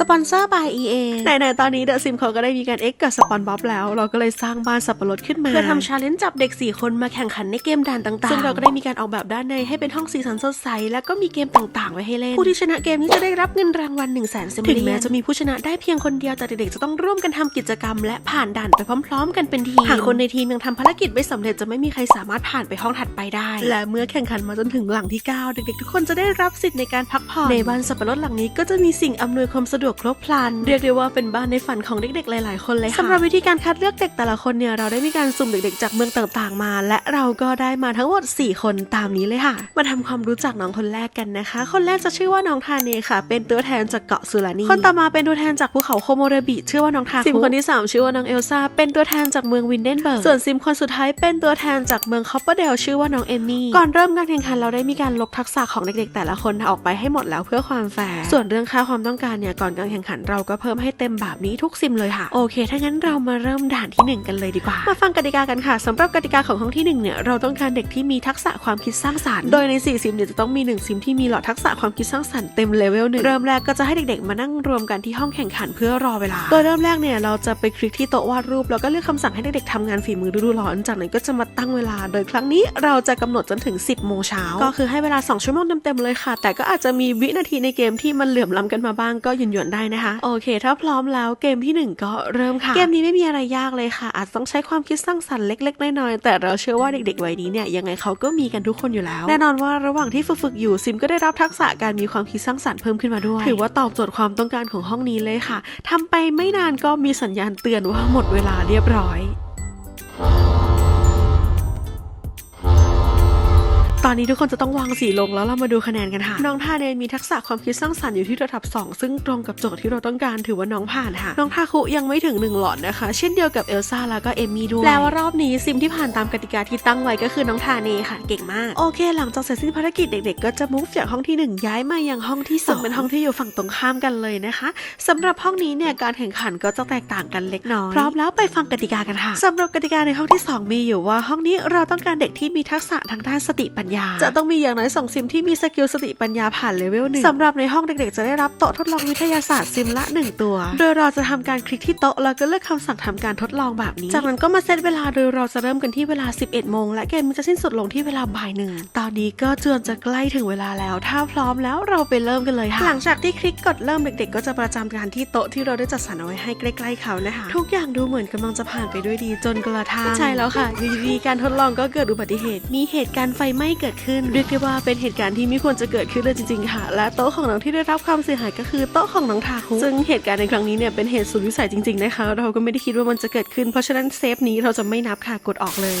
สปอนเซอร์ by EA ไหนๆตอนนี้เดอะซิมเขาก็ได้มีการเอ็กกับสปอนบ๊อบแล้ว เราก็เลยสร้างบ้านสับปะรดขึ้นมา เพื่อทำชาเลนจ์จับเด็ก 4 คนมาแข่งขันในเกมด่านต่างๆ ซึ่งเราก็ได้มีการออกแบบด้านในให้เป็นห้องสีสันสดใส แล้วก็มีเกมต่างๆ ไว้ให้เล่น ผู้ที่ชนะเกมนี้จะได้รับเงินรางวัล1 0 0 0 0แสนเซมิเลียนถึงแม้จะมีผู้ชนะได้เพียงคนเดียวแต่เด็กๆจะต้องร่วมกันทำกิจกรรม และผ่านด่านไปพร้อม ๆ กันเป็นทีมหากคนในทีมยังทำภารกิจไม่สำเร็จจะไม่มีใครสามารถผ่านไปห้องถัดไปได้ และเมื่อแข่งขันมาจนถึงหลังที่ 9 เด็กๆ ทุกคนจะได้รับสิทธิ์ในการพักผ่อนในบ้านสับปะรดหลังนี้ก็จะมีสิ่งอำนวยความสะดวกครบครัน เรียกได้ว่าเป็นบ้านในฝันของเด็กๆ หลายๆ คนเลยค่ะสำหรับวิธีการคัดเลือกเด็กแต่ละคนเนี่ยเราได้มีการสุ่มเด็กๆ จากเมืองต่างๆ มา และเราก็ได้มาทั้งหมด 4 คนตามนี้เลยค่ะ มาทำความรู้จักน้องคนแรกกันนะคะ คนแรกจะชื่อว่าน้องทาเนค่ะ เป็นตัวแทนจากเกาะสุรานีคนต่อมาเป็นตัวแทนจากภูเขาโคโมเรบิชื่อว่าน้องทาซิมคนที่สามชื่อว่าน้องเอลซ่าเป็นตัวแทนจากเมืองวินเดนเบิร์กส่วนซิมคนสุดท้ายเป็นตัวแทนจากเมืองคอปเปอร์เดลชื่อว่าน้องเอมมี่ก่อนเริ่มการแข่งขันเราได้มีการลบทักษะของเด็กๆ แต่ละคนออกไปให้หมดแล้วเพื่อความแฟร์ส่วนเรื่องค่าความต้องการเนี่ยก่อนการแข่งขันเราก็เพิ่มให้เต็มแบบนี้ทุกซิมเลยค่ะโอเค ถ้างั้นเรามาเริ่มด่านที่หนึ่งกันเลยดีกว่า มาฟังกติกากันค่ะสำหรับกติกาของห้องที่หนึ่งเนี่ยเราต้องการเด็กที่มีทักษะความคิดสร้างสรรค์โดยใน4ซิมเนี่ยจะต้องมี1ซิมที่มีหลอดทักษะความคิดสร้างสรรค์เต็มเลเวลหนึ่งเริ่มแรกก็จะให้เด็กๆมานั่งรวมกันที่ห้องแข่งขันเพื่อรอเวลา โดยเริ่มแรกเนี่ยเราจะไปคลิกที่โต๊ะวาดรูปแล้วก็เลือกคำสั่งให้เด็กๆทำงานฝีมือฤดูร้อน จากนั้นก็จะมาตั้งเวลา โดยครั้งนี้เราจะกำหนดจนถึง 10 โมงเช้าก็คือให้เวลา 2 ชั่วโมงเต็มๆเลยค่ะ แต่ก็อาจจะมีวินาทีในเกมที่มันเหลื่อมล้ำกันมาบ้างก็หยุ่นๆได้นะคะ โอเค ถ้าพร้อมแล้วเกมที่หนึ่งก็เริ่มค่ะ เกมนี้ไม่มีอะไรยากเลยค่ะ อาจต้องใช้ความคิดสร้างสรรค์เล็กๆน้อยๆแต่เราเชื่อว่าเด็กๆวัยนี้เนี่ยยังไงเขาก็มีกันทุกคนอยู่แล้ว แน่นอนว่าระหว่างที่ฝึกๆอยู่ซิมก็ได้รับทักษะการมีความคิดสร้างสรรค์เพิ่มขึ้นมาด้วย ถือว่าตอบโจทย์ความต้องการของห้องนี้เลยค่ะทำไปไม่นานก็มีสัญญาณเตือนว่าหมดเวลาเรียบร้อย ตอนนี้ทุกคนจะต้องวางสีลงแล้วเรามาดูคะแนนกันค่ะ น้องทาเนมีทักษะความคิดสร้างสรรค์อยู่ที่ระดับ 2 ซึ่งตรงกับโจทย์ที่เราต้องการถือว่าน้องผ่านค่ะ น้องทาคุยังไม่ถึง 1 หลอดนะคะ เช่นเดียวกับเอลซ่าแล้วก็เอมมี่ด้วยแปลว่ารอบนี้ซิมที่ผ่านตามกติกาที่ตั้งไว้ก็คือน้องทาเนค่ะ เก่งมาก โอเค หลังจากเสร็จสิ้นภารกิจเด็กๆ ก็จะมุ่งจากห้องที่ 1 ย้ายมายังห้องที่สองเป็นห้องที่อยู่ฝั่งตรงข้ามกันเลยนะคะสำหรับห้องนี้เนี่ยการแข่งขันก็จะแตกต่างกันเล็กน้อยพร้อมแล้วไปฟังกติกากันค่ะสำหรับกติกาในห้องที่สองมีอยู่ว่าห้องนี้เราต้องการเด็กที่มีทักษะทางด้านสติปัญญาจะต้องมีอย่างน้อยสองซิมที่มีสกิลสติปัญญาผ่านเลเวลหนึ่งสำหรับในห้องเด็กๆ จะได้รับโต๊ะทดลองวิทยาศาสตร์ซิมละ 1 ตัว โดยเราจะทำการคลิกที่โต๊ะแล้วก็เลือกคำสั่งทำการทดลองแบบนี้ จากนั้นก็มาเซตเวลาโดยเราจะเริ่มกันที่เวลา 11 โมง และเกมมันจะสิ้นสุดลงที่เวลาบ่ายหนึ่งตอนนี้ก็จวนจะใกล้ถึงเวลาแล้ว ถ้าพร้อมแล้วเราไปเริ่มกันเลยค่ะหลังจากที่คลิกกดเริ่มเด็ก ๆ ก็จะประจำการที่โต๊ะที่เราได้จัดสรรเอาไว้ให้ใกล้ๆเขานะคะทุกอย่างดูเหมือนกำลังจะผ่านไปด้วยดีจนกระทั่งใช่แล้วค่ะอยู่ดีๆการทดลองก็เกิดอุบัติเหตุมีเหตุการณ์ไฟไหม้เกิดขึ้น เรียกได้ว่าเป็นเหตุการณ์ที่ไม่ควรจะเกิดขึ้นเลยจริงๆค่ะ และโต๊ะของน้องที่ได้รับความเสียหายก็คือโต๊ะของน้องทาคุซึ่งเหตุการณ์ในครั้งนี้เนี่ยเป็นเหตุสุดวิสัยจริงๆนะคะ เราก็ไม่ได้คิดว่ามันจะเกิดขึ้น เพราะฉะนั้นเซฟนี้เราจะไม่นับค่ะกดออกเลย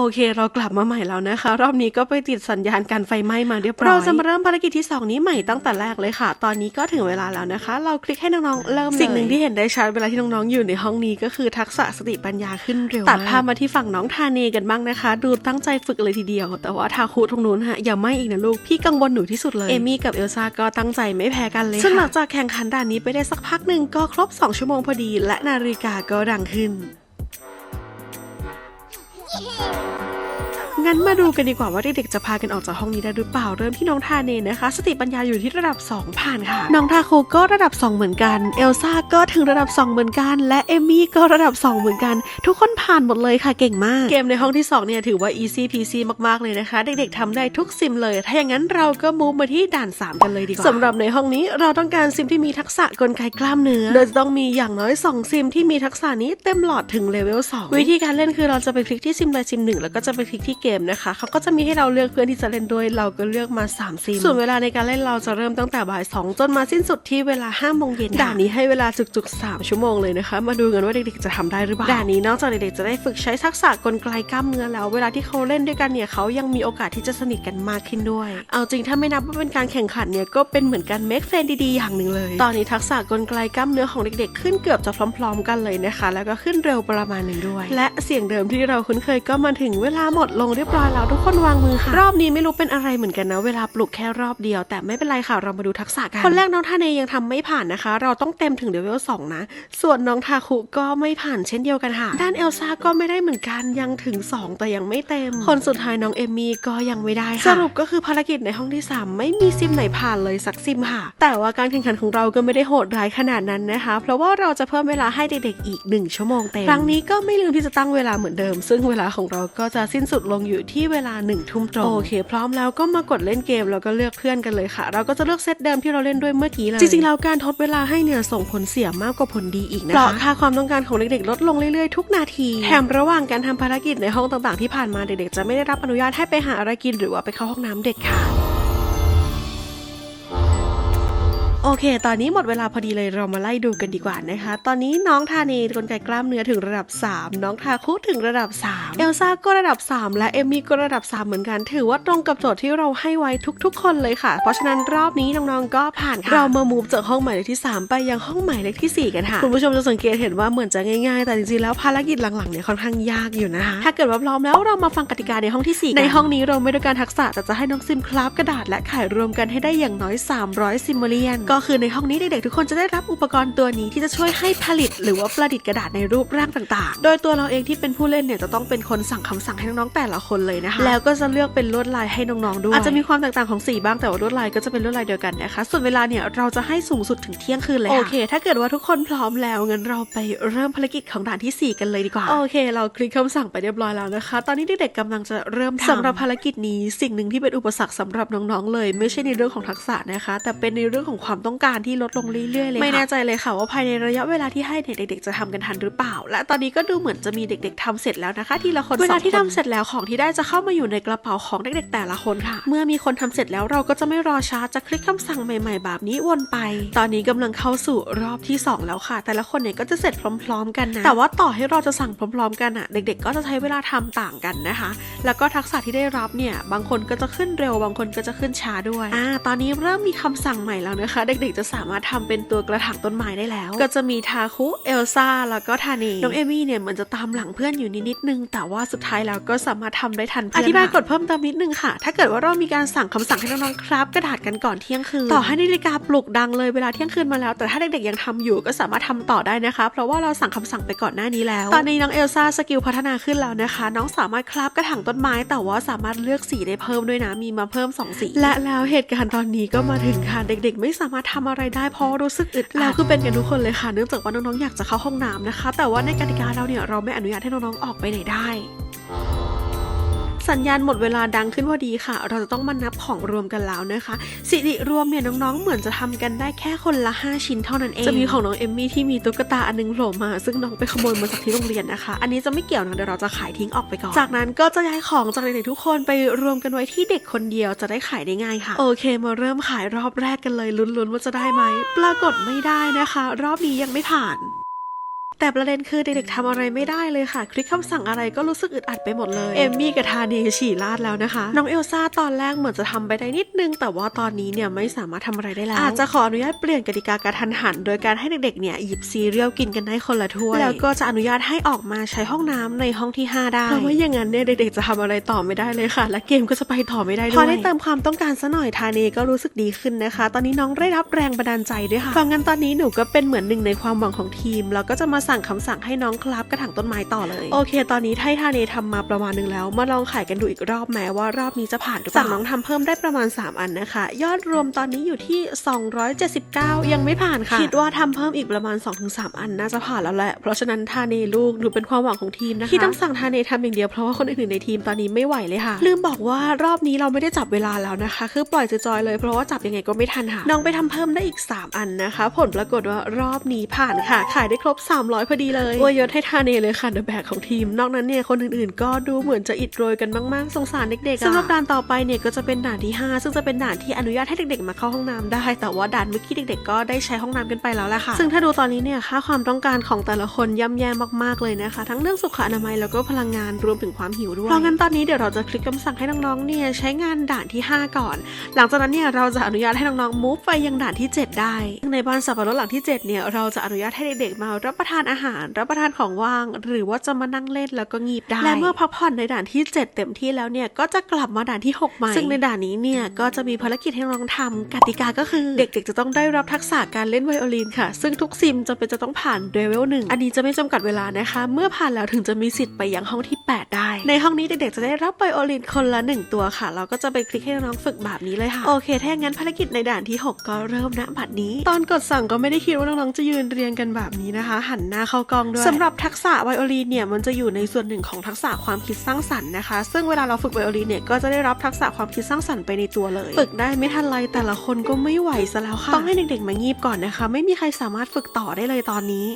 โอเค เรากลับมาใหม่แล้วนะคะ รอบนี้ก็ไปติดสัญญาณการไฟไหม้มาเรียบร้อยเราจะมาเริ่มภารกิจที่ 2 นี้ใหม่ตั้งแต่แรกเลยค่ะ ตอนนี้ก็ถึงเวลาแล้วนะคะ เราคลิกให้น้องๆเริ่มสิ่งหนึ่งที่เห็นได้ชัดเวลาที่น้องๆอยู่ในห้องนี้ก็คือทักษะสติปัญญาขึ้นเร็วตัดภาพมาที่ฝั่งน้องทาเนกันบ้างนะคะ ดูตั้งใจฝึกเลยทีเดียว แต่ว่าทาคุตรงนู้นฮะอย่าไม่อีกนะลูกพี่กังวลหนูที่สุดเลยเอมี่กับเอลซ่าก็ตั้งใจไม่แพ้กันเลยซึ่งหลังจากแข่งขันด่านนี้ไปได้สักพักหนึ่งก็ครบสองชั่วโมงพอดี และนาฬิกาก็ดังขึ้น 耶嘿。 งั้นมาดูกันดีกว่าว่าเด็กๆจะพากันออกจากห้องนี้ได้หรือเปล่าเริ่มที่น้องทาเนนะคะ สติปัญญาอยู่ที่ระดับ 2 ผ่านค่ะ น้องทาโคก็ระดับ 2 เหมือนกัน เอลซ่าก็ถึงระดับ 2 เหมือนกัน และเอมมี่ก็ระดับ 2 เหมือนกัน ทุกคนผ่านหมดเลยค่ะเก่งมาก เกมในห้องที่ 2 เนี่ยถือว่า easy peasy มากๆเลยนะคะ เด็กๆทำได้ทุกซิมเลย ถ้าอย่างนั้นเราก็มูฟมาที่ด่าน 3 กันเลยดีกว่าสำหรับในห้องนี้เราต้องการซิมที่มีทักษะกลไกกล้ามเนื้อโดยจะต้องมีอย่างน้อย 2 ซิมที่มีทักษะนี้เต็มหลอดถึงเลเวล2วิธีการเล่นคือเราจะไปคลิกที่ซิมใดซิมหนึ่งแล้วก็จะไปคลิกที่เกมนะคะเขาก็จะมีให้เราเลือกเพื่อนที่จะเล่นด้วยเราก็เลือกมา3ซิมส่วนเวลาในการเล่นเราจะเริ่มตั้งแต่บ่าย2จนมาสิ้นสุดที่เวลา5โมงเย็นด่านนี้ให้เวลาจุกๆ3ชั่วโมงเลยนะคะมาดูกันว่าเด็กๆจะทำได้หรือเปล่าด่านนี้นอกจากเด็กๆจะได้ฝึกใช้ทักษะกลไกกล้ามเนื้อแล้วเวลาที่เขาเล่นด้วยกันเนี่ยเขายังมีโอกาสที่จะสนิทกันมากขึ้นด้วย เอาจริงถ้าไม่นับว่าเป็นการแข่งขันเนี่ยก็เป็นเหมือนการเมคเฟนดีๆอย่างหนึ่งเลย ตอนนี้ทักษะกลไกกล้ามเนื้อของเด็กๆ ขึ้นเกือบจะพร้อมๆกันเลยนะคะ แล้วก็ขึ้นเร็วประมาณหนึ่งด้วย และเสียงเดิมที่เราคุ้นเคยก็มาถึงเวลาหมดลงเรียบยบร้อยแล้วทุกคนวางมือค่ะ รอบนี้ไม่รู้เป็นอะไรเหมือนกันนะ เวลาปลุกแค่รอบเดียว แต่ไม่เป็นไรค่ะเรามาดูทักษะกันคนแรกน้องทาเนยังทำไม่ผ่านนะคะ เราต้องเต็มถึงเลเวล2นะ ส่วนน้องทาคุก็ไม่ผ่านเช่นเดียวกันค่ะ ด้านเอลซ่าก็ไม่ได้เหมือนกันยังถึง 2 แต่ยังไม่เต็ม คนสุดท้ายน้องเอมมี่ก็ยังไม่ได้ค่ะสรุปก็คือภารกิจในห้องที่ 3 ไม่มีซิมไหนผ่านเลยสักซิมค่ะ แต่ว่าการแข่งขันของเราก็ไม่ได้โหดร้ายขนาดนั้นนะคะ เพราะว่าเราจะเพิ่มเวลาให้เด็กๆอีก 1 ชั่วโมงเต็มครั้งนี้ก็ไม่ลืมที่จะตั้งเวลาเหมือนเดิม ซึ่งเวลาของเราก็จะสิ้นสุดลงอยู่ที่เวลา1นึ่ทุ่มตรงโอเค พร้อมแล้วก็มากดเล่นเกมแล้วก็เลือกเพื่อนกันเลยค่ะ เราก็จะเลือกเซตเดิมที่เราเล่นด้วยเมื่อกี้เลยจริงๆแล้วการทดเวลาให้เนี่ยส่งผลเสียมากกว่าผลดีอีกนะคะเพราะค่าความต้องการของเด็กๆลดลงเรื่อยๆทุกนาทีแถมระหว่างการทำภารกิจในห้องต่างๆที่ผ่านมาเด็กๆจะไม่ได้รับอนุญาตให้ไปหาอะไรกินหรือว่าไปเข้าห้องน้ำเด็ดขา โอเค ตอนนี้หมดเวลาพอดีเลยเรามาไล่ดูกันดีกว่านะคะ ตอนนี้น้องทาเนกลไกกล้ามเนื้อถึงระดับ 3 น้องทาคุถึงระดับ 3 เอลซ่าก็ระดับ 3 และเอมมี่ก็ระดับ 3 เหมือนกัน ถือว่าตรงกับโจทย์ที่เราให้ไว้ทุกๆ คนเลยค่ะ เพราะฉะนั้นรอบนี้น้องๆก็ผ่านค่ะ เรามามูฟจากห้องหมายเลขที่ 3 ไปยังห้องหมายเลขที่ 4 กันค่ะ คุณผู้ชมจะสังเกตเห็นว่าเหมือนจะง่ายๆ แต่จริงๆแล้วภารกิจหลังๆเนี่ยค่อนข้างยากอยู่นะคะถ้าเกิดว่าพร้อมแล้วเรามาฟังกติกาในห้องที่สี่ในห้องนี้เราไม่ต้องการทักษะแต่จะให้น้องซิมคราฟกระดาษและไขรวมกันให้ได้อย่างน้อย 300 ซิมเลียนกคือในห้องนี้เด็กๆทุกคนจะได้รับอุปกรณ์ตัวนี้ที่จะช่วยให้ผลิต หรือว่าประดิษฐ์กระดาษในรูปร่างต่างๆ โดยตัวเราเองที่เป็นผู้เล่นเนี่ยจะต้องเป็นคนสั่งคำสั่งให้น้องๆแต่ละคนเลยนะคะ แล้วก็จะเลือกเป็นลวดลายให้น้องๆด้วย อาจจะมีความแตกต่างของสีบ้างแต่ว่าลวดลายก็จะเป็นลวดลายเดียวกันนะคะ ส่วนเวลาเนี่ยเราจะให้สูงสุดถึงเที่ยงคืนเลยค่ะโอเค ถ้าเกิดว่าทุกคนพร้อมแล้วงั้นเราไปเริ่มภารกิจของด่านที่สี่กันเลยดีกว่า โอเค เราคลิกคำสั่งไปเรียบร้อยแล้วนะคะ ตอนนี้เด็กๆกำลังจะเริ่มทำสำหรับภารกิจนี้สิ่งหนึ่งที่เป็นอุปสรรคสำหรับน้องๆเลย ไม่ใช่ในเรื่องของทักษะนะคะ แต่เป็นในเรื่องของความต้องการที่ลดลงเรื่อยๆเลยค่ะไม่แน่ใจเลยค่ะว่าภายในระยะเวลาที่ให้เนี่ยเด็กๆจะทำกันทันหรือเปล่า และตอนนี้ก็ดูเหมือนจะมีเด็ก ๆทำเสร็จแล้วนะคะ ทีละคนเวลาที่ทำเสร็จแล้วของที่ได้จะเข้ามาอยู่ในกระเป๋าของเด็กๆแต่ละคนค่ะ เมื่อมีคนทำเสร็จแล้วเราก็จะไม่รอช้าจะคลิกคำสั่งใหม่ ๆ แบบนี้วนไป ตอนนี้กำลังเข้าสู่รอบที่สองแล้วค่ะ แต่ละคนเนี่ยก็จะเสร็จพร้อม ๆ กันนะแต่ว่าต่อให้เราจะสั่งพร้อม ๆ กันอะเด็ก ๆ ก็จะใช้เวลาทำต่างกันนะคะ แล้วก็ทักษะที่ได้รับเนี่ยบางคนก็จะขึ้นเร็ว บางคนก็จะขึ้นช้าด้วยอ่าตอนนี้เริ่มมีคำสั่งใหม่แล้วนะคะ เด็กๆ จะสามารถทำเป็นตัวกระถางต้นไม้ได้แล้ว ก็จะมีทาคุ เอลซ่า แล้วก็ทาเนน้องเอมี่เนี่ยเหมือนจะตามหลังเพื่อนอยู่นิดๆนึง แต่ว่าสุดท้ายแล้วก็สามารถทำได้ทันเพื่อนอธิบายกฎเพิ่มเติมนิดนึงค่ะ ถ้าเกิดว่าเรามีการสั่งคำสั่งให้น้องๆครับ กระดาษกันก่อนเที่ยงคืน ต่อให้นาฬิกาปลุกดังเลยเวลาเที่ยงคืนมาแล้ว แต่ถ้าเด็กๆยังทำอยู่ก็สามารถทำต่อได้นะคะ เพราะว่าเราสั่งคำสั่งไปก่อนหน้านี้แล้ว ตอนนี้น้องเอลซ่าสกิลพัฒนาขึ้นแล้วนะคะ น้องสามารถคราบกระถางต้นไม้ แต่ว่าสามารถเลือกสีได้เพิ่มด้วยนะ มีมาเพิ่มสองสี และแล้วเหตุการณ์ตอนนี้ก็มาถึงค่ะ เด็ก ๆ ไม่สามารถทำอะไรได้เพราะรู้สึกอึดอัดแล้วคือเป็นกันทุกคนเลยค่ะเนื่องจากว่าน้องๆอยากจะเข้าห้องน้ำนะคะ แต่ว่าในกติกาเราเนี่ยเราไม่อนุญาตให้น้องๆออกไปไหนได้ สัญญาณหมดเวลาดังขึ้นพอดีค่ะ เราจะต้องมานับของรวมกันแล้วนะคะ สิริรวมเนี่ยน้องๆ เหมือนจะทำกันได้แค่คนละ 5 ชิ้นเท่านั้นเอง จะมีของน้องเอมมี่ที่มีตุ๊กตาอันนึงโผล่มา ซึ่งน้องไปขโมยมาจากที่โรงเรียนนะคะ อันนี้จะไม่เกี่ยวนะเดี๋ยวเราจะขายทิ้งออกไปก่อน จากนั้นก็จะย้ายของจากเด็กๆทุกคนไปรวมกันไว้ที่เด็กคนเดียวจะได้ขายได้ง่ายค่ะ โอเค มาเริ่มขายรอบแรกกันเลยลุ้นๆว่าจะได้ไหม ปรากฏไม่ได้นะคะ รอบนี้ยังไม่ผ่าน แต่ประเด็นคือเด็กๆทำอะไรไม่ได้เลยค่ะ คลิกคำสั่งอะไรก็รู้สึกอึดอัดไปหมดเลย เอมมี่กับทาเนฉี่ลาดแล้วนะคะ น้องเอลซ่าตอนแรกเหมือนจะทำไปได้นิดนึง แต่ว่าตอนนี้เนี่ยไม่สามารถทำอะไรได้แล้ว อาจจะขออนุญาตเปลี่ยนกติกากระทันหัน โดยการให้เด็กๆเนี่ยหยิบซีเรียลกินกันได้คนละถ้วย แล้วก็จะอนุญาตให้ออกมาใช้ห้องน้ำในห้องที่ 5 ได้ เพราะว่าอย่างนั้นเนี่ยเด็กๆจะทำอะไรต่อไม่ได้เลยค่ะ และเกมก็จะไปต่อไม่ได้ด้วย พอได้เติมความต้องการซะหน่อยทาเนก็รู้สึกดีขึ้นนะคะ ตอนนี้น้องได้รับแรงบันดาลใจด้วยค่ะฟังงั้นตอนนี้หนูก็เป็นเหมือนหนึ่งในความหวังของทีมแล้วก็จะมาสั่งคำสั่งให้น้องคลับกระถางต้นไม้ต่อเลย โอเค ตอนนี้ไททาเนทำมาประมาณหนึงแล้ว มาลองขายกันดูอีกรอบแม้ว่ารอบนี้จะผ่านหรือเปล่าสั่งน้องทำเพิ่มได้ประมาณ 3 อันนะคะ ยอดรวมตอนนี้อยู่ที่ 279 ยังไม่ผ่านค่ะ คิดว่าทำเพิ่มอีกประมาณ 2-3 อันน่าจะผ่านแล้วแหละ เพราะฉะนั้นทาเนลูกหนูเป็นความหวังของทีมนะคะที่ต้องสั่งทาเนทำอย่างเดียวเพราะว่าคนอื่นๆในทีมตอนนี้ไม่ไหวเลยค่ะ ลืมบอกว่ารอบนี้เราไม่ได้จับเวลาแล้วนะคะ คือปล่อยจอยๆเลยเพราะว่าจับยังไงก็ไม่ทันค่ะน้องไปทำเพิ่มได้อีก 3 อันนะคะ ผลปรากฏว่ารอบนี้ผ่านค่ะ ขายได้ครบ300พอดีเลยอวยยศให้ทาเนเลยค่ะเดอะแบกของทีม นอกนั้นเนี่ยคนอื่นๆ ก็ดูเหมือนจะอิดโรยกันมากๆ สงสารเด็กๆสำหรับด่านต่อไปเนี่ยก็จะเป็นด่านที่ 5 ซึ่งจะเป็นด่านที่อนุญาตให้เด็กๆมาเข้าห้องน้ำได้ แต่ว่าด่านเมื่อกี้เด็กๆ ก็ได้ใช้ห้องน้ำกันไปแล้วแหละค่ะ ซึ่งถ้าดูตอนนี้เนี่ยค่าความต้องการของแต่ละคนย่ำแย่มากๆเลยนะคะ ทั้งเรื่องสุขอนามัยแล้วก็พลังงานรวมถึงความหิวด้วยเพราะงั้นตอนนี้เดี๋ยวเราจะคลิกคำสั่งให้น้องๆเนี่ยใช้งานด่านที่ 5 ก่อน หลังจากนั้นเนี่ยเราจะอนุญาตให้น้องๆมูฟไปยังด่านที่ 7 ได้ซึ่งในบ้านสับปะรดหลังที่7เนี่ยเราจะอนุญาตให้เด็กๆมารับประทานอาหารรับประทานของว่าง หรือว่าจะมานั่งเล่นแล้วก็งีบได้ และเมื่อพักผ่อนในด่านที่ 7 เต็มที่แล้วเนี่ยก็จะกลับมาด่านที่6ใหม่ซึ่งในด่านนี้เนี่ยก็จะมีภารกิจให้น้องทำกติกาก็คือเด็กๆ จะต้องได้รับทักษะการเล่นไวโอลินค่ะ ซึ่งทุกซิมจะเป็นจะต้องผ่านเลเวลหนึ่งอันนี้จะไม่จำกัดเวลานะคะ เมื่อผ่านแล้วถึงจะมีสิทธิ์ไปยังห้องที่ 8 ได้ ในห้องนี้เด็กๆจะได้รับไวโอลินคนละหนึ่งตัวค่ะ เราก็จะไปคลิกให้น้องๆฝึกแบบนี้เลยค่ะ โอเค ถ้าอย่างนั้นภารกิจในด่านที่ 6 ก็เริ่มณบัดนี้ ตอนกดสั่งก็ไม่ได้คิดว่าน้องๆจะยืนเรียงกันแบบนี้นะคะ หันหน้าเข้ากล้องด้วยสำหรับทักษะไวโอลินเนี่ยมันจะอยู่ในส่วนหนึ่งของทักษะความคิดสร้างสรรค์นะคะ ซึ่งเวลาเราฝึกไวโอลินเนี่ยก็จะได้รับทักษะความคิดสร้างสรรค์ไปในตัวเลย ฝึกได้ไม่ทันไรแต่ละคนก็ไม่ไหวซะแล้วค่ะต้องให้เด็กๆมางีบก่อนนะคะ ไม่มีใครสามารถฝึกต่อได้เลยตอนนี้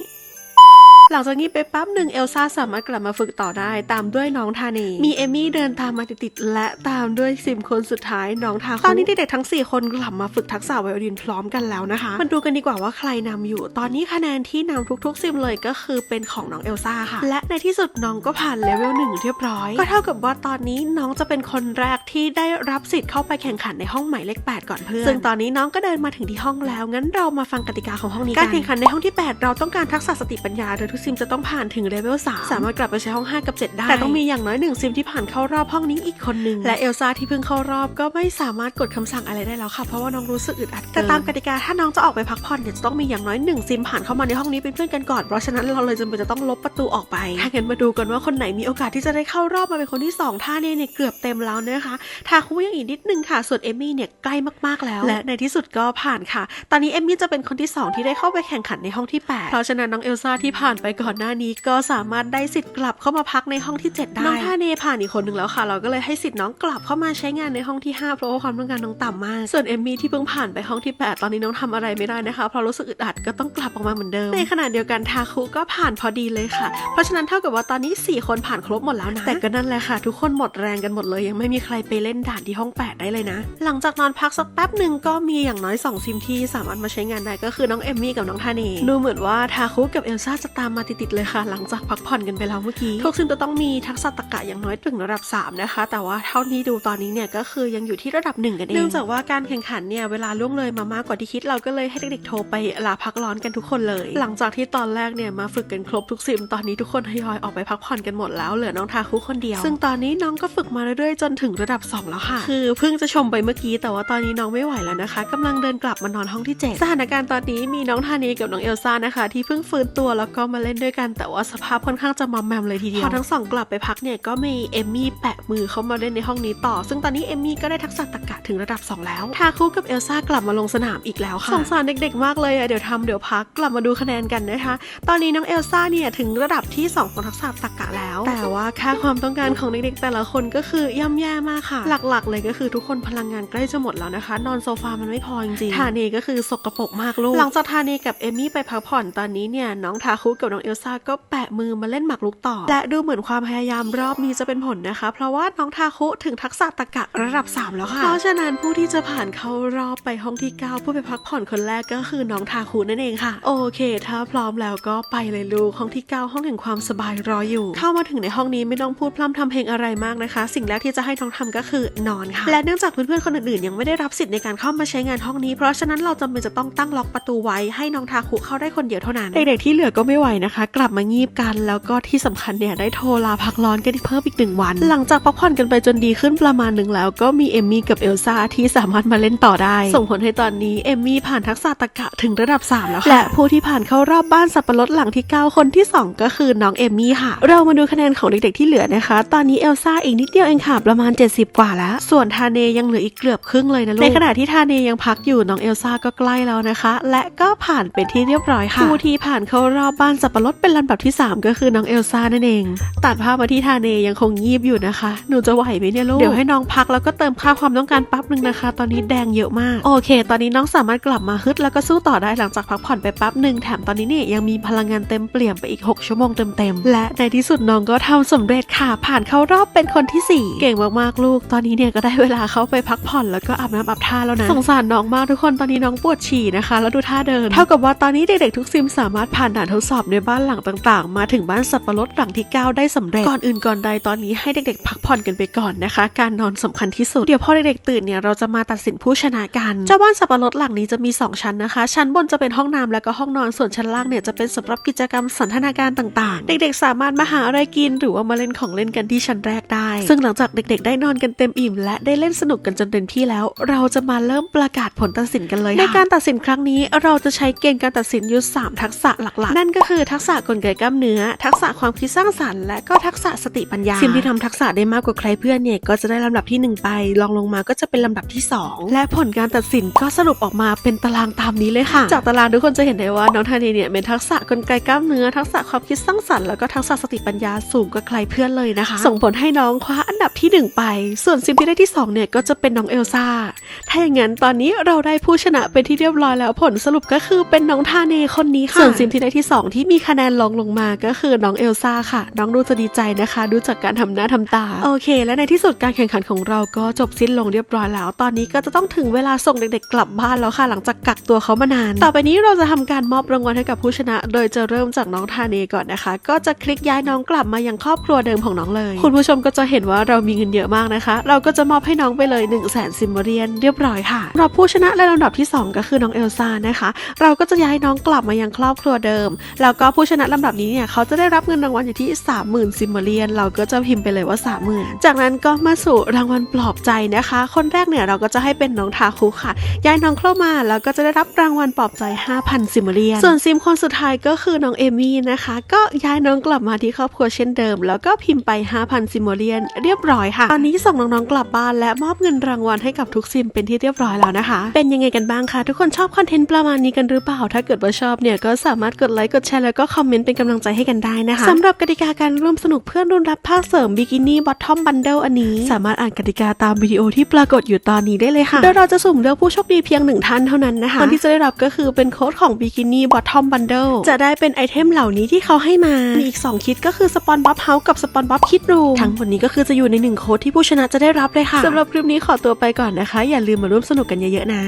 หลังจากนี้ไปแป๊บหนึ่งเอลซ่าสามารถกลับมาฝึกต่อได้ ตามด้วยน้องทาเนมีเอมี่เดินตามมาติดๆและตามด้วยซิมคนสุดท้ายน้องทาคุตอนนี้เด็กๆทั้ง 4 คนกลับมาฝึกทักษะไวโอลินพร้อมกันแล้วนะคะมาดูกันดีกว่าว่าใครนำอยู่ ตอนนี้คะแนนที่นำทุกๆซิมเลยก็คือเป็นของน้องเอลซ่าค่ะ และในที่สุดน้องก็ผ่านเลเวลหนึ่งเรียบร้อย ก็เท่ากับว่าตอนนี้น้องจะเป็นคนแรกที่ได้รับสิทธิ์เข้าไปแข่งขันในห้องหมายเลข8ก่อนเพื่อนซึ่งตอนนี้น้องก็เดินมาถึงที่ห้องแล้วงั้นเรามาฟังกติกาของห้องนี้กันการแข่งขันในห้องที่ 8 เราต้องการทักษะสติปัญญาโดยทุกซิมจะต้องผ่านถึงเลเวล3สามารถกลับไปใช้ห้อง 5 กับ 7 ได้ แต่ต้องมีอย่างน้อยหนึ่งซิมที่ผ่านเข้ารอบห้องนี้อีกคนหนึ่งและเอลซ่าที่เพิ่งเข้ารอบก็ไม่สามารถกดคำสั่งอะไรได้แล้วค่ะ เพราะว่าน้องรู้สึกอึดอัดเกินแต่ตามกติกาถ้าน้องจะออกไปพักผ่อนเนี่ยจะต้องมีอย่างน้อยหนึ่งซิมผ่านเข้ามาในห้องนี้เป็นเพื่อนกันก่อนเพราะฉะนั้นเราเลยจำเป็นจะต้องลบประตูออกไปถ้างั้นมาดูกันว่าคนไหนมีโอกาสที่จะได้เข้ารอบมาเป็นคนที่สองท่าเนเนี่ยเกือบเต็มแล้วนะคะทาคุยังอีกนิดนึงค่ะ ส่วนเอมี่เนี่ยใกล้มากๆแล้ว และในที่สุดก็ผ่านค่ะ ตอนนี้เอมี่จะเป็นคนที่สองที่ได้เข้าไปแข่งขันในห้องที่แปดเพราะฉะนั้นน้องเอลซ่าที่ผ่านไปก่อนหน้านี้ก็สามารถได้สิทธิ์กลับเข้ามาพักในห้องที่ 7 ได้ น้องท่าเนผ่านอีกคนหนึ่งแล้วค่ะ เราก็เลยให้สิทธิ์น้องกลับเข้ามาใช้งานในห้องที่ 5 เพราะว่าความต้องการน้องต่ำมาก ส่วนเอมมี่ที่เพิ่งผ่านไปห้องที่ 8 ตอนนี้น้องทำอะไรไม่ได้นะคะ เพราะรู้สึกอึดอัดก็ต้องกลับออกมาเหมือนเดิม ในขณะเดียวกันทาคุก็ผ่านพอดีเลยค่ะ เพราะฉะนั้นเท่ากับว่าตอนนี้ 4 คนผ่านครบหมดแล้วนะ แต่ก็นั่นแหละค่ะ ทุกคนหมดแรงกันหมดเลย ยังไม่มีใครไปเล่นด่านที่ห้อง 8 ได้เลยนะ หลังจากนอนพักสักแป๊บหนึ่งก็มีอย่างน้อย2ซิมที่สามารถมาใช้งานได้ก็คือน้องเอมมี่กับน้องทาเนดูเหมือนว่าทาคุกับเอลซ่าจะตามมาติดๆเลยค่ะ หลังจากพักผ่อนกันไปแล้วเมื่อกี้ ทุกซิมจะต้องมีทักษะตรรกะอย่างน้อยถึงระดับ 3 นะคะ แต่ว่าเท่านี้ดูตอนนี้เนี่ยก็คือยังอยู่ที่ระดับ 1 กันเอง เนื่องจากว่าการแข่งขันเนี่ยเวลาล่วงเลยมามากกว่าที่คิดเราก็เลยให้เด็กๆโทรไปลาพักร้อนกันทุกคนเลย หลังจากที่ตอนแรกเนี่ยมาฝึกกันครบทุกซิม ตอนนี้ทุกคนทยอยออกไปพักผ่อนกันหมดแล้วเหลือน้องทาคุคนเดียว ซึ่งตอนนี้น้องก็ฝึกมาเรื่อยๆจนถึงระดับ 2 แล้วค่ะ คือเพิ่งจะชมไปเมื่อกี้แต่ว่าตอนนี้น้องไม่ไหวแล้วนะคะกำลังเดินกลับมานอนห้องที่ 7 สถานการณ์ตอนนี้มีน้องทานีกับน้องเอลซ่านะคะ ที่เพิ่งฟื้นตัวแล้วก็มาเล่นด้วยกันแต่ว่าสภาพค่อนข้างจะมอมแมมเลยทีเดียวพอทั้งสองกลับไปพักเนี่ยก็มีเอมมี่แปะมือเข้ามาเล่นในห้องนี้ต่อ ซึ่งตอนนี้เอมมี่ก็ได้ทักษะตรรกะถึงระดับ 2 แล้วทาคุกับเอลซ่ากลับมาลงสนามอีกแล้วค่ะสงสารเด็กๆมากเลยอะเดี๋ยวทำเดี๋ยวพักกลับมาดูคะแนนกันนะคะ ตอนนี้น้องเอลซ่าเนี่ยถึงระดับที่ 2 ของทักษะตรรกะแล้ว แต่ว่าค่าความต้องการของเด็กๆแต่ละคนก็คือย่ำแย่มากค่ะ หลักๆ เลยก็คือทุกคนพลังงานใกล้จะหมดแล้วนะคะ นอนโซฟามันไม่พอจริงๆทาเนก็คือสกปรกมากลูกหลังจากทาเนกับเอมมี่ไปพักผ่อนตอนนี้เนี่ยน้องทาคุกับน้องเอลซ่าก็แปะมือมาเล่นหมากรุกต่อ และดูเหมือนความพยายามรอบนี้จะเป็นผลนะคะ เพราะว่าน้องทาคุถึงทักษะตรรกะระดับ 3 แล้วค่ะ เพราะฉะนั้นผู้ที่จะผ่านเข้ารอบไปห้องที่ 9 ผู้ไปพักผ่อนคนแรกก็คือน้องทาคุนั่นเองค่ะ โอเค ถ้าพร้อมแล้วก็ไปเลยลูกห้องที่ 9 ห้องแห่งความสบายรออยู่ เข้ามาถึงในห้องนี้ไม่ต้องพูดพร่ำทำเพลงอะไรมากนะคะ สิ่งแรกที่จะให้น้องทำก็คือนอนค่ะ และเนื่องจากเพื่อนๆคนอื่นๆยังไม่ได้รับสิทธิ์ในการเข้ามาใช้งานห้องนี้ เพราะฉะนั้นเราจำเป็นจะต้องตั้งล็อกประตูไว้ให้น้องทาคุเข้าได้คนเดียวเท่านั้นเด็กๆที่เหลือก็ไม่ไหวนะคะ กลับมางีบกัน แล้วก็ที่สำคัญเนี่ยได้โทรลาพักร้อนกันเพิ่มอีกหนึ่งวัน หลังจากพักผ่อนกันไปจนดีขึ้นประมาณหนึ่งแล้ว ก็มีเอมมี่กับเอลซ่าที่สามารถมาเล่นต่อได้ ส่งผลให้ตอนนี้เอมมี่ผ่านทักษะตรรกะถึงระดับ 3 แล้วค่ะและผู้ที่ผ่านเข้ารอบบ้านสับปะรดหลังที่ 9 คนที่ 2 ก็คือน้องเอมมี่ค่ะ เรามาดูคะแนนของเด็กๆที่เหลือนะคะ ตอนนี้เอลซ่าอีกนิดเดียวเองค่ะประมาณ 70 กว่าแล้ว ส่วนทาเนยังเหลืออีกเกือบครึ่งเลยนะลูกในขณะที่ทาเนยังพักอยู่น้องเอลซ่าก็ใกล้แล้วนะคะ และก็ผ่านเป็นที่เรียบร้อยค่ะผู้ที่ผ่านเข้ารอบบ้านสับปะรดเป็นลำดับที่ 3 ก็คือน้องเอลซ่านั่นเอง ตัดภาพมาที่ทาเนยังคงยีบอยู่นะคะ หนูจะไหวไหมเนี่ยลูก เดี๋ยวให้น้องพักแล้วก็เติมค่าความต้องการแปั๊บหนึ่งนะคะ ตอนนี้แดงเยอะมาก โอเค ตอนนี้น้องสามารถกลับมาฮึดแล้วก็สู้ต่อได้หลังจากพักผ่อนไปแปั๊บหนึ่งแถมตอนนี้เนี่ยยังมีพลังงานเต็มเปลี่ยมไปอีก 6 ชั่วโมงเต็มๆและในที่สุดน้องก็ทำสำเร็จค่ะ ผ่านเข้ารอบเป็นคนที่สี่เก่งมากๆลูก ตอนนี้เนี่ยก็ได้เวลาเข้าไปพักผ่อนแล้วก็อาบน้ำอาบท่าแล้วนะสงสารน้องมากทุกคนตอนนี้น้องปวดฉี่นะคะ แล้วดูท่าเดิน เท่ากับว่าตอนนี้เด็กๆทุกซิมสามารถผ่านด่านทดสอบในบ้านหลังต่างๆ มาถึงบ้านสับปะรดหลังที่ 9 ได้สำเร็จ ก่อนอื่นก่อนใดตอนนี้ให้เด็กๆ พักผ่อนกันไปก่อนนะคะ การนอนสำคัญที่สุด เดี๋ยวพอเด็กๆตื่นเนี่ยเราจะมาตัดสินผู้ชนะกัน เจ้าบ้านสับปะรดหลังนี้จะมี 2 ชั้นนะคะ ชั้นบนจะเป็นห้องน้ำแล้วก็ห้องนอน ส่วนชั้นล่างเนี่ยจะเป็นสำหรับกิจกรรมสันทนาการต่างๆ เด็กๆ สามารถมาหาอะไรกิน หรือว่ามาเล่นของเล่นกันที่ชั้นแรกได้ ซึ่งหลังจากเด็ก ๆ ได้นอนกันเต็มอิ่ม และได้เล่นสนุกกันจนเต็มที่แล้ว เราจะมาเริ่มประกาศผลตัดสินกันเลยค่ะในการตัดสินครั้งนี้เราจะใช้เกณฑ์การตัดสินอยู่3ทักษะหลักๆ นั่นก็คือทักษะกลไกกล้ามเนื้อ ทักษะความคิดสร้างสรรค์และก็ทักษะสติปัญญาทีมที่ทำทักษะได้มากกว่าใครเพื่อนเนี่ยก็จะได้ลำดับที่หนึ่งไปรองลงมาก็จะเป็นลำดับที่สองและผลการตัดสินก็สรุปออกมาเป็นตารางตามนี้เลยค่ะ จากตารางทุกคนจะเห็นได้ว่าน้องธานีเนี่ยเป็นทักษะกลไกกล้ามเนื้อ ทักษะความคิดสร้างสรรค์แล้วก็ทักษะสติปัญญาสูงกว่าใครเพื่อนเลยนะคะ ส่งผลให้น้องคว้าอันดับที่หนึ่งไป ส่วนซิมที่ได้ที่สองเนี่ยก็จะเป็นน้องเอลซ่าถ้าอย่างนั้นตอนนี้เราได้ผู้ชนะเป็นที่เรียบร้อยแล้วผลสรุปก็คือเป็นน้องทาเนคนนี้ค่ะส่วนซิมที่ได้ที่ 2 ที่มีคะแนนรองลงมาก็คือน้องเอลซ่าค่ะ น้องดูจะดีใจนะคะ ดูจากการทำหน้าทำตา โอเค และในที่สุดการแข่งขันของเราก็จบสิ้นลงเรียบร้อยแล้ว ตอนนี้ก็จะต้องถึงเวลาส่งเด็กๆ กลับบ้านแล้วค่ะ หลังจากกักตัวเขามานาน ต่อไปนี้เราจะทำการมอบรางวัลให้กับผู้ชนะ โดยจะเริ่มจากน้องทาเนก่อนนะคะ ก็จะคลิกย้ายน้องกลับมายังครอบครัวเดิมของน้องเลย คุณผู้ชมก็จะเห็นว่าเรามีเงินเยอะมากนะคะ เราก็จะมอบให้น้องไปเลย1 0 0 0 0แสนซิมเบเรียนเรียบร้อยค่ะสำหรับผู้ชนะในลำดับที่ 2 ก็คือน้องเอลซ่านะคะ เราก็จะย้ายน้องกลับมายังครอบครัวเดิม แล้วก็ผู้ชนะลำดับนี้เนี่ยเขาจะได้รับเงินรางวัลอยู่ที่ 30,000ซิมเบเรียน เราก็จะพิมพ์ไปเลยว่า 30,000 จากนั้นก็มาสู่รางวัลปลอบใจนะคะ คนแรกเนี่ยเราก็จะให้เป็นน้องทาคุค่ะ ย้ายน้องเข้ามาแล้วก็จะได้รับรางวัลปลอบใจ 5,000ซิมเบเรียน ส่วนซิมคนสุดท้ายก็คือน้องเอมี่นะคะ ก็ย้ายน้องกลับมาที่ครอบครัวเช่นเดิม แล้วก็พิมพ์ไป 5,000ซิมเบเรียน เรียบร้อยค่ะ ตอนนี้ส่งน้องๆกลับบ้านและมอบเงินรางวัลให้กับทุกซิมเป็นที่เรียบร้อยแล้วนะคะ เป็นยังไงกันบ้างคะทุกคนชอบคอนเทนต์ประมาณนี้กันหรือเปล่า ถ้าเกิดว่าชอบเนี่ยก็สามารถกดไลค์กดแชร์แล้วก็คอมเมนต์เป็นกำลังใจให้กันได้นะคะสำหรับกติกาการร่วมสนุกเพื่อนรุ่นรับภาคเสริมบิกินี่บอททอมบันเดิลอันนี้ สามารถอ่านกติกาตามวิดีโอที่ปรากฏอยู่ตอนนี้ได้เลยค่ะ โดยเราจะสุ่มเลือกผู้โชคดีเพียงหนึ่งท่านเท่านั้นนะคะคนที่จะได้รับก็คือเป็นโค้ดของบิกินี่บอททอมบันเดิลจะได้เป็นไอเทมเหล่านี้ที่เขาให้มา มีอีก 2 คิดก็คือสปอนบ๊อบเฮาส์กับสปอนบ๊อบคิดรูทั้งหมดนี้ก็คือจะอยู่ในหนึ่งโค้ดที่ผู้ชนะจะได้รับเลยค่ะสำหรับคลิปนี้ขอตัวไปก่อนนะคะ อย่าลืมมาร่วมสนุกกันเยอะๆนะ